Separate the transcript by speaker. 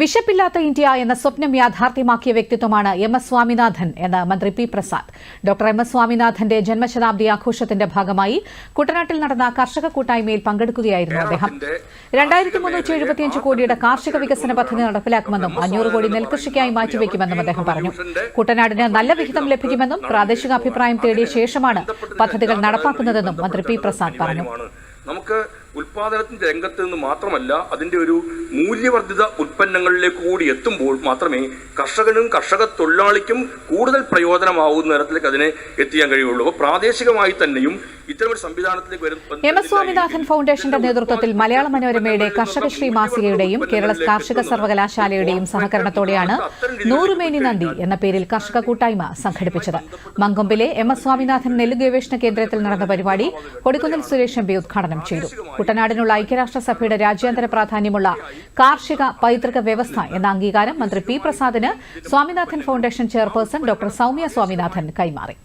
Speaker 1: വിശപ്പില്ലാത്ത India എന്ന സ്വപ്നം യാഥാർത്ഥ്യമാക്കിയ വ്യക്തിത്വമാണ് എം എസ് സ്വാമിനാഥൻ എന്ന് മന്ത്രി P Prasad. Doctor M S സ്വാമിനാഥന്റെ ജന്മശതാബ്ദി ആഘോഷത്തിന്റെ ഭാഗമായി കുട്ടനാട്ടിൽ നടന്ന കർഷക കൂട്ടായ്മയിൽ പങ്കെടുക്കുകയായിരുന്നു അദ്ദേഹം. രണ്ടായിരത്തി മുന്നൂറ്റി എഴുപത്തിയഞ്ച് കോടിയുടെ കാർഷിക വികസന പദ്ധതി നടപ്പിലാക്കുമെന്നും അഞ്ഞൂറ് കോടി നെൽകൃഷിക്കായി മാറ്റിവെക്കുമെന്നും അദ്ദേഹം പറഞ്ഞു. കുട്ടനാടിന് നല്ല വിഹിതം ലഭിക്കുമെന്നും പ്രാദേശിക അഭിപ്രായം തേടിയ ശേഷമാണ് പദ്ധതികൾ നടപ്പാക്കുന്നതെന്നും മന്ത്രി പി പ്രസാദ് പറഞ്ഞു.
Speaker 2: നമുക്ക് ഉൽപാദനത്തിന്റെ രംഗത്ത് നിന്ന് മാത്രമല്ല അതിന്റെ ഒരു മൂല്യവർദ്ധിത ഉൽപ്പന്നങ്ങളിലേക്ക് കൂടി എത്തുമ്പോൾ മാത്രമേ കർഷകനും കർഷക തൊഴിലാളിക്കും കൂടുതൽ പ്രയോജനമാവുന്ന തരത്തിലേക്ക് അതിനെ എത്തിക്കാൻ കഴിയുള്ളൂ. അപ്പോൾ പ്രാദേശികമായി തന്നെയും ഇത്തരമൊരു സംവിധാനത്തിലേക്ക് വരും
Speaker 1: എം എസ് സ്വാമിനാഥൻ ഫൗണ്ടേഷന്റെ നേതൃത്വത്തിൽ മലയാള മനോരമയുടെ കർഷകശ്രീ മാസികയുടെയും കേരള കാർഷിക സർവകലാശാലയുടെയും സഹകരണത്തോടെയാണ് നൂറുമേനി നന്ദി എന്ന പേരിൽ കർഷക കൂട്ടായ്മ സംഘടിപ്പിച്ചത്. മങ്കൊമ്പിലെ എം എസ് സ്വാമിനാഥൻ നെല്ല് ഗവേഷണ കേന്ദ്രത്തിൽ നടന്ന പരിപാടി കൊടിക്കുന്നിൽ സുരേഷ് എം പി ഉദ്ഘാടനം ചെയ്തു. കുട്ടനാടിനുള്ള ഐക്യരാഷ്ട്രസഭയുടെ രാജ്യാന്തര പ്രാധാന്യമുള്ള കാർഷിക പൈതൃക വ്യവസ്ഥ എന്ന അംഗീകാരം മന്ത്രി P പ്രസാദിന് Swaminathan foundation chairperson doctor Soumya Swaminathan കൈമാറി.